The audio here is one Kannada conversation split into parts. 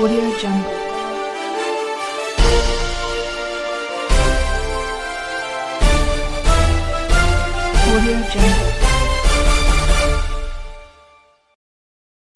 Audio Jungle.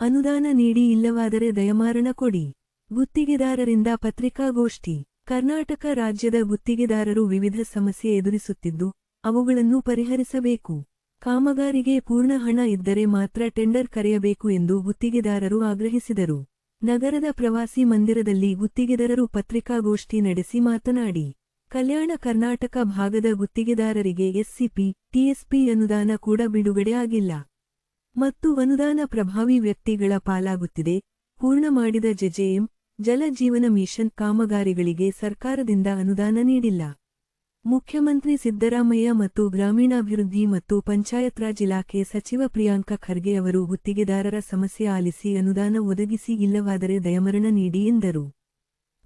ಅನುದಾನ ನೀಡಿ ಇಲ್ಲವಾದರೆ ದಯಮಾರಣ ಕೊಡಿ. ಗುತ್ತಿಗೆದಾರರಿಂದ ಪತ್ರಿಕಾಗೋಷ್ಠಿ. ಕರ್ನಾಟಕ ರಾಜ್ಯದ ಗುತ್ತಿಗೆದಾರರು ವಿವಿಧ ಸಮಸ್ಯೆ ಎದುರಿಸುತ್ತಿದ್ದು, ಅವುಗಳನ್ನು ಪರಿಹರಿಸಬೇಕು. ಕಾಮಗಾರಿಗೆ ಪೂರ್ಣ ಹಣ ಇದ್ದರೆ ಮಾತ್ರ ಟೆಂಡರ್ ಕರೆಯಬೇಕು ಎಂದು ಗುತ್ತಿಗೆದಾರರು ಆಗ್ರಹಿಸಿದರು. ನಗರದ ಪ್ರವಾಸಿ ಮಂದಿರದಲ್ಲಿ ಗುತ್ತಿಗೆದಾರರು ಪತ್ರಿಕಾಗೋಷ್ಠಿ ನಡೆಸಿ ಮಾತನಾಡಿ, ಕಲ್ಯಾಣ ಕರ್ನಾಟಕ ಭಾಗದ ಗುತ್ತಿಗೆದಾರರಿಗೆ ಎಸ್ಸಿಪಿ, ಟಿಎಸ್ಪಿ ಅನುದಾನ ಕೂಡ ಬಿಡುಗಡೆ ಆಗಿಲ್ಲ. ಮತ್ತು ಅನುದಾನ ಪ್ರಭಾವಿ ವ್ಯಕ್ತಿಗಳ ಪಾಲಾಗುತ್ತಿದೆ. ಪೂರ್ಣ ಮಾಡಿದ ಜೆಜೆಎಂ ಜಲಜೀವನ ಮಿಷನ್ ಕಾಮಗಾರಿಗಳಿಗೆ ಸರ್ಕಾರದಿಂದ ಅನುದಾನ ನೀಡಿಲ್ಲ. ಮುಖ್ಯಮಂತ್ರಿ ಸಿದ್ದರಾಮಯ್ಯ ಮತ್ತು ಗ್ರಾಮೀಣಾಭಿವೃದ್ಧಿ ಮತ್ತು ಪಂಚಾಯತ್ ರಾಜ್ ಇಲಾಖೆ ಸಚಿವ ಪ್ರಿಯಾಂಕ ಖರ್ಗೆ ಅವರು ಗುತ್ತಿಗೆದಾರರ ಸಮಸ್ಯೆ ಆಲಿಸಿ ಅನುದಾನ ಒದಗಿಸಿ ಇಲ್ಲವಾದರೆ ದಯಮರಣ ನೀಡಿ ಎಂದರು.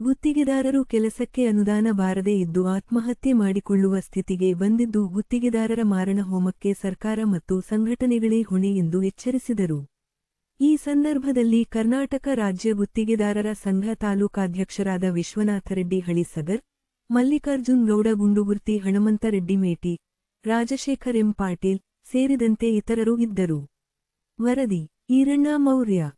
ಗುತ್ತಿಗೆದಾರರು ಕೆಲಸಕ್ಕೆ ಅನುದಾನ ಬಾರದೇ ಇದ್ದು ಆತ್ಮಹತ್ಯೆ ಮಾಡಿಕೊಳ್ಳುವ ಸ್ಥಿತಿಗೆ ಬಂದಿದ್ದು ಗುತ್ತಿಗೆದಾರರ ಮಾರಣ ಹೋಮಕ್ಕೆ ಸರ್ಕಾರ ಮತ್ತು ಸಂಘಟನೆಗಳೇ ಹೊಣೆ ಎಂದು ಎಚ್ಚರಿಸಿದರು. ಈ ಸಂದರ್ಭದಲ್ಲಿ ಕರ್ನಾಟಕ ರಾಜ್ಯ ಗುತ್ತಿಗೆದಾರರ ಸಂಘ ತಾಲೂಕಾಧ್ಯಕ್ಷರಾದ ವಿಶ್ವನಾಥ ರೆಡ್ಡಿ ಹಳಿಸಗರ್ ಮಲ್ಲಿಕಾರ್ಜುನ್ ಗೌಡ ಗುಂಡುಗುರ್ತಿ, ಹಣಮಂತ ರೆಡ್ಡಿ ಮೇಟಿ, ರಾಜಶೇಖರ್ ಎಂ ಪಾಟೀಲ್ ಸೇರಿದಂತೆ ಇತರರು ಇದ್ದರು. ವರದಿ, Iranna Maurya.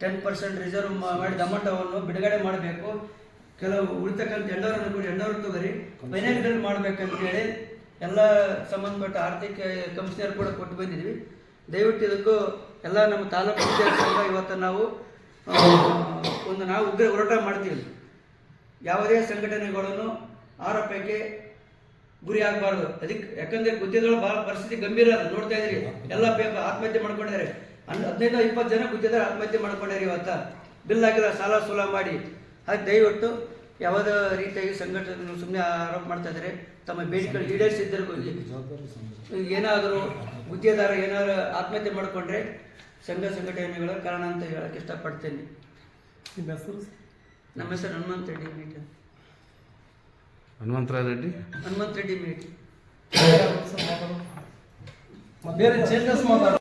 Ten percent reserve ಮಾಡಿದ ಅಮೌಂಟವನ್ನು ಬಿಡುಗಡೆ ಮಾಡಬೇಕು. ಕೆಲವು ಉಳಿತಕ್ಕಂಥ ಎಂಡವರನ್ನು ಕೂಡ ಎಂಡವರು ತಗೋರಿ. ಫೈನಾನ್ಷಿಯಲ್ ಮಾಡ್ಬೇಕಂತ ಹೇಳಿ ಎಲ್ಲ ಸಂಬಂಧಪಟ್ಟ ಆರ್ಥಿಕ ಕಂಪ್ನಿಯರು ಕೂಡ ಕೊಟ್ಟು ಬಂದಿದ್ವಿ ದಯವಿಟ್ಟು ಇದಕ್ಕೂ ಎಲ್ಲ ನಮ್ಮ ತಾಲೂಕು ಸಂಘ ಇವತ್ತು ನಾವು ಒಂದು ನಾವು ಉಗ್ರ ಹೋರಾಟ ಮಾಡ್ತೀವಿ. ಯಾವುದೇ ಸಂಘಟನೆಗಳನ್ನು ಆರೋಪಕ್ಕೆ ಗುರಿ ಆಗಬಾರ್ದು. ಅದಕ್ಕೆ ಯಾಕಂದ್ರೆ ಗುತ್ತಿಗೆಗಳು ಬಹಳ ಪರಿಸ್ಥಿತಿ ಗಂಭೀರ ನೋಡ್ತಾ ಇದ್ರಿ ಎಲ್ಲ ಪೇಪರ್ ಆತ್ಮಹತ್ಯೆ ಮಾಡ್ಕೊಂಡಿದ್ದಾರೆ. ಹದಿನೈದು ಇಪ್ಪತ್ತು ಜನ ಕೂತಿದ್ದಾರೆ ಆತ್ಮಹತ್ಯೆ ಮಾಡ್ಕೊಂಡಿರಿ ಇವತ್ತ. ಬಿಲ್ ಆಗಿಲ್ಲ ಸಾಲ ಸೂಲ ಮಾಡಿ. ಹಾಗೆ ದಯವಿಟ್ಟು ಯಾವುದೇ ರೀತಿಯಾಗಿ ಸಂಘಟನೆ ಸುಮ್ಮನೆ ಆರೋಪ ಮಾಡ್ತಾ ಇದ್ದಾರೆ. ತಮ್ಮ ಬೇಡಿಕೆಗಳು ಈಡೇರಿಸಿದ್ದರು ಏನಾದರೂ ಗುತ್ತಿಗೆದಾರ ಏನಾದ್ರು ಆತ್ಮಹತ್ಯೆ ಮಾಡಿಕೊಂಡ್ರೆ ಸಂಘ ಸಂಘಟನೆಗಳ ಕಾರಣ ಅಂತ ಹೇಳಕ್ಕೆ ಇಷ್ಟಪಡ್ತೇನೆ. ನಿಮ್ಮ ಹೆಸರು ನಮ್ಮ ಹೆಸರು ಹನುಮಂತ ರೆಡ್ಡಿ ಮೀಟ್. ಹನುಮಂತರಾಯ ರೆಡ್ಡಿ? ಹನುಮಂತ ರೆಡ್ಡಿ ಮೀಟ್. ಬೇರೆ ಚೇಂಜಸ್ ಮಾತಾಡ